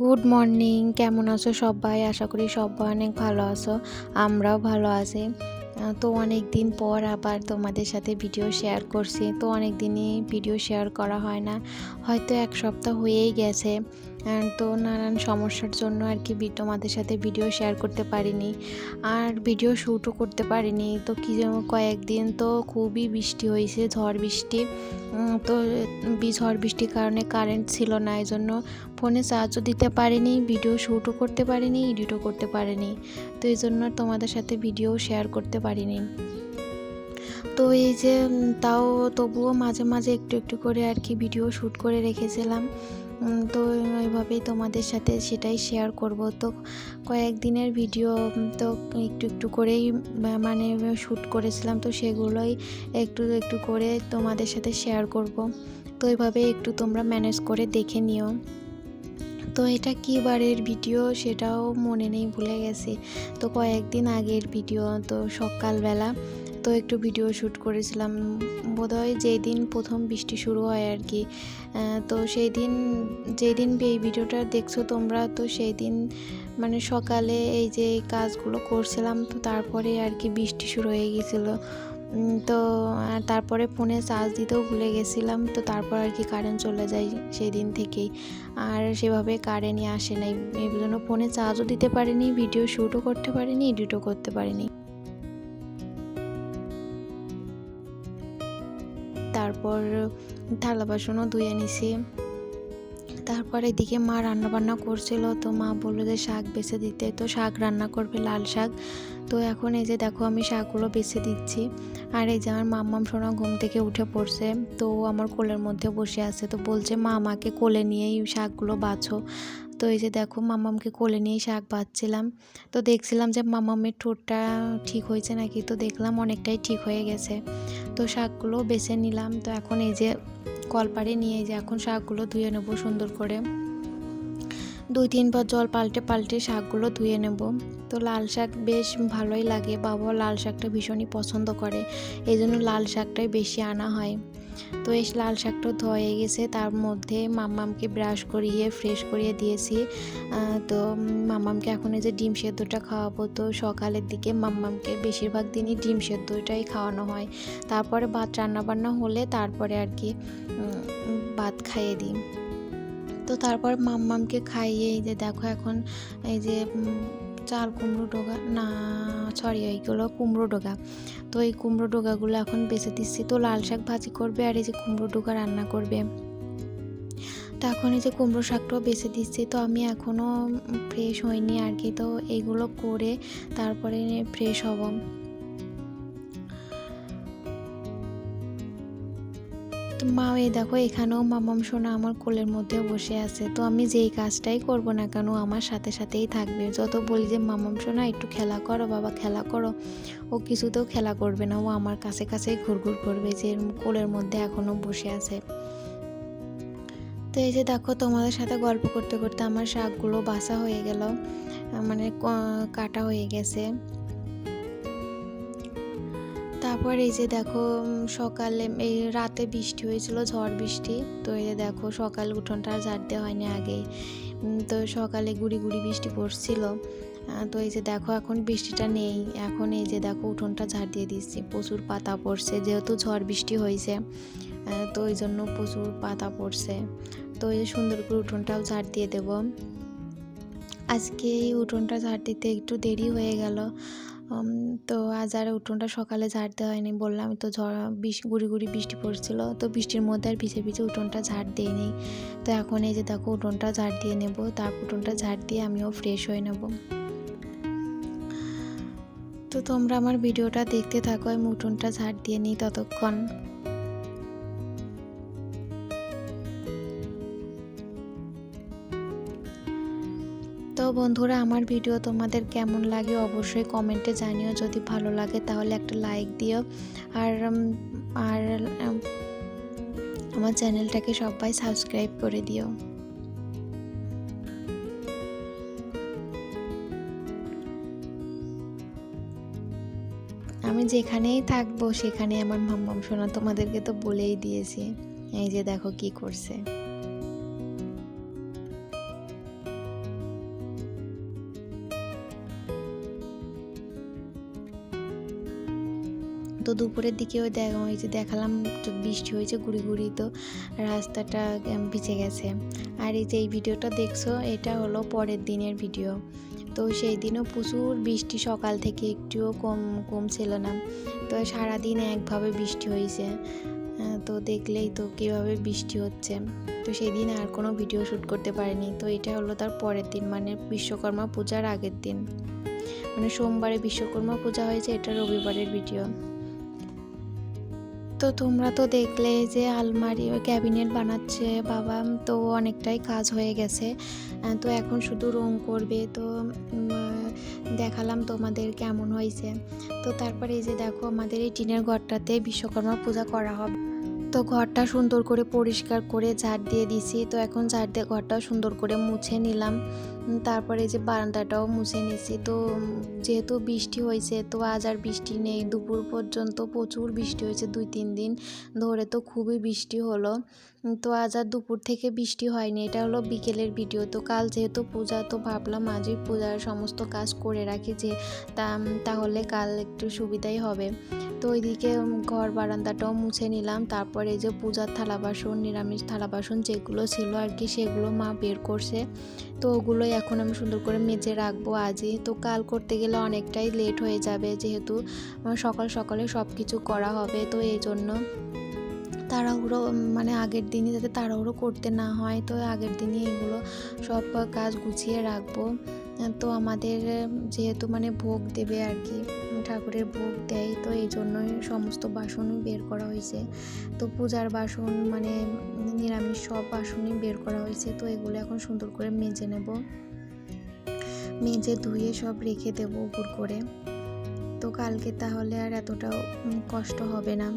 Good morning কেমন আছো সবাই? আশা করি সবাই অনেক ভালো আছো, আমরাও ভালো আছি। তো অনেক দিন পর আবার তোমাদের সাথে ভিডিও শেয়ার করছি। তো অনেক দিনই ভিডিও শেয়ার করা হয় না। হয়তো এক সপ্তাহ হয়েই গেছে। তো নানান সমস্যার জন্য আর কি তোমাদের সাথে ভিডিও শেয়ার করতে পারিনি। আর ভিডিও শ্যুটও করতে পারিনি। তো কি কয়েকদিন তো খুবই বৃষ্টি হয়েছে, ঝড় বৃষ্টি। তো ঝড় বৃষ্টির কারণে কারেন্ট ছিল না এই জন্য ফোনে চার্জও দিতে পারিনি ভিডিও শ্যুটও করতে পারিনি এডিটও করতে পারিনি। তো এই জন্য তোমাদের সাথে ভিডিও শেয়ার করতে পারিনি। তো এই যে তাও তবুও মাঝে মাঝে একটু একটু করে আর কি ভিডিও শ্যুট করে রেখেছিলাম। তো ওইভাবেই তোমাদের সাথে সেটাই শেয়ার করব। তো কয়েকদিনের ভিডিও তো একটু একটু করেই মানে শ্যুট করেছিলাম, তো সেগুলোই একটু একটু করে তোমাদের সাথে শেয়ার করব। তো এইভাবে একটু তোমরা ম্যানেজ করে দেখে নিও। তো এটা কী বারের ভিডিও সেটাও মনে নেই, ভুলে গেছি। তো কয়েকদিন আগের ভিডিও তো সকালবেলা তো একটু ভিডিও শ্যুট করেছিলাম। বোধহয় যেই দিন প্রথম বৃষ্টি শুরু হয় আর কি তো সেই দিন যেই দিন এই ভিডিওটা দেখছ তোমরা, তো সেই দিন মানে সকালে এই যে কাজগুলো করছিলাম, তো তারপরে আর কি বৃষ্টি শুরু হয়ে গেছিল। তো তারপরে ফোনে চার্জ দিতেও ভুলে গেছিলাম, তো তারপর আর কি কারেন্ট চলে যায় সেই দিন থেকেই। আর সেভাবে কারেন্টই আসে নাই। এই জন্য ফোনে চার্জও দিতে পারিনি ভিডিও শ্যুটও করতে পারিনি এডিটও করতে পারিনি। তারপর থালা বাসনও ধুয়ে নিছি। তারপর এদিকে মা রান্না বান্না করছিল, তো মা বলল যে শাক বেছে দিতে। তো শাক রান্না করবে লাল শাক। তো এখন এই যে দেখো আমি শাকগুলো বেছে দিচ্ছি। আর এই যে আমার মাম্মাম সোনা ঘুম থেকে উঠে পড়ছে, তো আমার কোলের মধ্যে বসে আছে। তো বলছে, মা, আমাকে কোলে নিয়েই শাকগুলো বাছো। তো এই যে দেখো মামামকে কোলে নিয়েই শাক বাঁচছিলাম তো দেখছিলাম যে মামামের ঠোঁটটা ঠিক হয়েছে নাকি? তো দেখলাম অনেকটাই ঠিক হয়ে গেছে। তো শাকগুলো বেছে নিলাম। তো এখন এই যে কলপাড়ে নিয়ে যে এখন শাকগুলো ধুয়ে নেব সুন্দর করে। দুই তিনবার জল পাল্টে পাল্টে শাকগুলো ধুয়ে নেব। তো লাল শাক বেশ ভালোই লাগে। বাবা লাল শাকটা ভীষণই পছন্দ করে। এই জন্য লাল শাকটাই বেশি আনা হয়। তো এই লাল শাকটা ধয়ে গেছে। তার মধ্যে মাম্মামকে ব্রাশ করিয়ে, ফ্রেশ করিয়ে দিয়েছি। তো মাম্মামকে এখন এই যে ডিম সেদ্ধটা খাওয়াবো। তো সকালের দিকে মাম্মামকে বেশিরভাগ দিনই ডিম সেদ্ধটাই খাওয়ানো হয়। তারপরে ভাত রান্না বান্না হলে তারপরে আর কি ভাত খাইয়ে দিই। তো তারপর মাম্মামকে খাইয়ে এই যে দেখো এখন এই যে চাল কুমড়ো ডোগা, না সরি এইগুলো কুমড়ো ডোগা। তো এই কুমড়ো ডোগাগুলো এখন বেছে দিচ্ছি। তো লাল শাক ভাজি করবে আর এই যে কুমড়ো ডোগা রান্না করবে। তো এখন এই যে কুমড়ো শাকটাও বেছে দিচ্ছি। তো আমি এখনও ফ্রেশ হইনি আর কি। তো এইগুলো করে তারপরে ফ্রেশ হব। তো মা, এই দেখো এখানেও মামাম সোনা আমার কোলের মধ্যে বসে আছে। তো আমি যেই কাজটাই করব না কেন, আমার সাথে সাথেই থাকবে। যত বলি যে, মামাম সোনা, একটু খেলা করো, বাবা, খেলা করো। ও কিছুতেও খেলা করবে না। ও আমার কাছে কাছেই ঘুরঘুর করবে যে কোলের মধ্যে এখনও বসে আছে। তো এই যে দেখো, তোমাদের সাথে গল্প করতে করতে আমার শাকগুলো বাসা হয়ে গেল। মানে কাটা হয়ে গেছে। তারপর এই যে দেখো সকালে, এই রাতে বৃষ্টি হয়েছিল, ঝড় বৃষ্টি। তো এই যে দেখো, সকাল উঠোনটা আর ঝাড় দেওয়া হয়নি আগে তো সকালে গুড়ি গুড়ি বৃষ্টি পড়ছিল। তো এই যে দেখো, এখন বৃষ্টিটা নেই। এখন এই যে দেখো, উঠোনটা ঝাড় দিয়ে দিচ্ছি। প্রচুর পাতা পড়ছে, যেহেতু ঝড় বৃষ্টি হয়েছে। তো ওই জন্য প্রচুর পাতা পড়ছে। তো এই সুন্দর করে উঠোনটাও ঝাড় দিয়ে দেবো। আজকে এই উঠোনটা ঝাড় দিতে একটু দেরি হয়ে গেল। তো আজ আর উঠোনটা সকালে ঝাড় দেওয়া হয়নি। বললাম তো ঝড় বৃষ্টি গুড়ি গুড়ি বৃষ্টি পড়ছিল, তো বৃষ্টির মধ্যে আর ভিজে ভিজে উঠোনটা ঝাড় দিইনি। তো এখন এই যে দেখো, উঠোনটা ঝাড় দিয়ে নেব। তারপর উঠোনটা ঝাড় দিয়ে আমিও ফ্রেশ হয়ে নেব। তো তোমরা আমার ভিডিওটা দেখতে থাকো, আমি উঠোনটা ঝাড় দিয়ে নিই ততক্ষণ। তো বন্ধুরা, আমার ভিডিও তোমাদের কেমন লাগে অবশ্যই কমেন্টে জানিও। যদি ভালো লাগে তাহলে একটা লাইক দিও। আর আর আমার চ্যানেলটাকে সবাই সাবস্ক্রাইব করে দিও। আমি যেখানেই থাকব সেখানে আমার মাম্মাম শোনা তোমাদেরকে তো বলেই দিয়েছি। এই যে দেখো কি করছে। তো দুপুরের দিকে ওই দেখা যে দেখালাম তো বৃষ্টি হয়েছে গুড়ি গুড়ি তো রাস্তাটা ভিজে গেছে। আর এই যে এই ভিডিওটা দেখছ, এটা হলো পরের দিনের ভিডিও। তো সেই দিনও প্রচুর বৃষ্টি, সকাল থেকে একটুও কম কমছিল না। তো সারাদিন একভাবে বৃষ্টি হয়েছে। তো দেখলেই তো কীভাবে বৃষ্টি হচ্ছে। তো সেই দিন আর কোনো ভিডিও শ্যুট করতে পারিনি। তো এটা হলো তার পরের দিন মানে বিশ্বকর্মা পূজার আগের দিন। মানে সোমবারে বিশ্বকর্মা পূজা হয়েছে, এটা রবিবারের ভিডিও। তো তোমরা তো দেখলে যে আলমারি ওই ক্যাবিনেট বানাচ্ছে, বাবা, তো অনেকটাই কাজ হয়ে গেছে। তো এখন শুধু রং করবে, তো দেখালাম তোমাদের কেমন হয়েছে। তো তারপরে এই যে দেখো, আমাদের এই টিনের ঘরটাতে বিশ্বকর্মা পূজা করা হবে। তো ঘরটা সুন্দর করে পরিষ্কার করে ঝাড় দিয়ে দিছি তো এখন ঝাড় দিয়ে ঘরটা সুন্দর করে মুছে নিলাম। তারপরে যে বারান্দাটাও মুছে নিছি তো যেহেতু বৃষ্টি হয়েছে, তো আজ আর বৃষ্টি নেই। দুপুর পর্যন্ত প্রচুর বৃষ্টি হয়েছে দুই, তিন দিন ধরে তো খুবই বৃষ্টি হলো। তো আজ আর দুপুর থেকে বৃষ্টি হয়নি। এটা হলো বিকেলের ভিডিও। তো কাল যেহেতু পূজা, তো ভাবলাম আজই পূজার সমস্ত কাজ করে রাখি যে তাহলে কাল একটু সুবিধাই হবে। তো ওইদিকে ঘর বারান্দাটাও মুছে নিলাম। তারপরে যে পূজার থালা বাসন, নিরামিষ থালা বাসন যেগুলো ছিল আর কি, সেগুলো মা বের করছে। তো ওগুলোই এখন আমি সুন্দর করে মেজে রাখব আজই। তো কাল করতে গেলে অনেকটাই লেট হয়ে যাবে যেহেতু আমার সকাল সকালে সব কিছু করা হবে। তো এই জন্য তাড়াহুড়ো মানে আগের দিনই যাতে তাড়াহুড়ো করতে না হয়, তো আগের দিনই এগুলো সব কাজ গুছিয়ে রাখব। তো আমাদের যেহেতু মানে ভোগ দেবে আর কি। ঠাকুরের ভোগ দেয়, তো এই জন্যই সমস্ত বাসনই বের করা হয়েছে। তো পূজার বাসন মানে নিরামিষ সব বাসনই বের করা হয়েছে, তো এগুলো এখন সুন্দর করে মেজে নেব। মেজে ধুয়ে সব রেখে দেবো উপর করে। তো কালকে তাহলে আর এতটাও কষ্ট হবে না।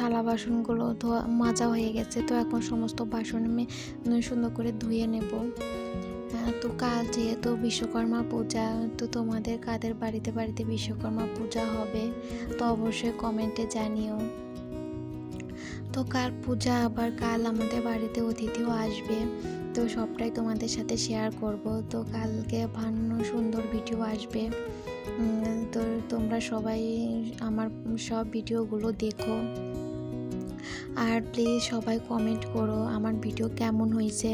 থালা বাসনগুলো ধোয়া মাজা হয়ে গেছে। তো এখন সমস্ত বাসন আমি সুন্দর করে ধুয়ে নেব। তো কাল যেহেতু বিশ্বকর্মা পূজা, তো তোমাদের কাদের বাড়িতে বাড়িতে বিশ্বকর্মা পূজা হবে? তো অবশ্যই কমেন্টে জানিও। তো কাল পূজা, আবার কাল আমাদের বাড়িতে অতিথিও আসবে। তো সবটাই তোমাদের সাথে শেয়ার করব। তো কালকে ভান্ন সুন্দর ভিডিও আসবে। তো তোমরা সবাই আমার সব ভিডিওগুলো দেখো। আর প্লিজ সবাই কমেন্ট করো আমার ভিডিও কেমন হয়েছে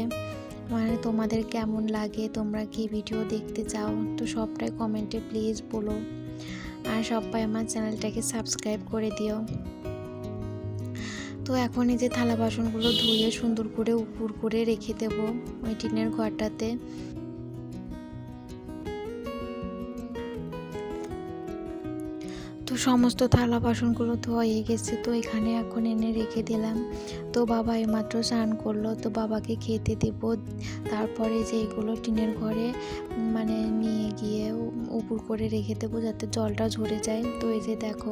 মানে তোমাদের কেমন লাগে, তোমরা কি ভিডিও দেখতে চাও, তো সবটাই কমেন্টে প্লিজ বলো। আর সবাই আমার চ্যানেলটাকে সাবস্ক্রাইব করে দিও। তো এখন এই যে থালা বাসনগুলো ধুয়ে সুন্দর করে উপর করে রেখে দেবো ওই টিনের ঘরটাতে। সমস্ত থালা বাসনগুলো ধোয়া হয়ে গেছে, তো এখানে এখন এনে রেখে দিলাম। তো বাবা এইমাত্র স্নান করল, তো বাবাকে খেতে দেব। তারপরে যে এগুলো টিনের ঘরে মানে নিয়ে গিয়ে উপর করে রেখে দেবো যাতে জলটা ঝরে যায়। তো এই যে দেখো,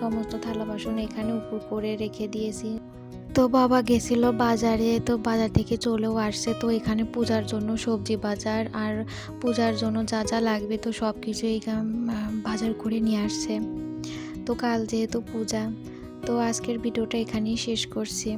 সমস্ত থালা বাসন এখানে উপর করে রেখে দিয়েছি। তো বাবা গেছিল বাজারে, তো বাজার থেকে চলেও আসছে। তো এখানে পূজার জন্য সবজি বাজার, আর পূজার জন্য যা যা লাগবে তো সব কিছু এখানে বাজার করে নিয়ে আসছে। তো কাল যেহেতু পূজা তো আজকের ভিডিওটা এখানেই শেষ করছি।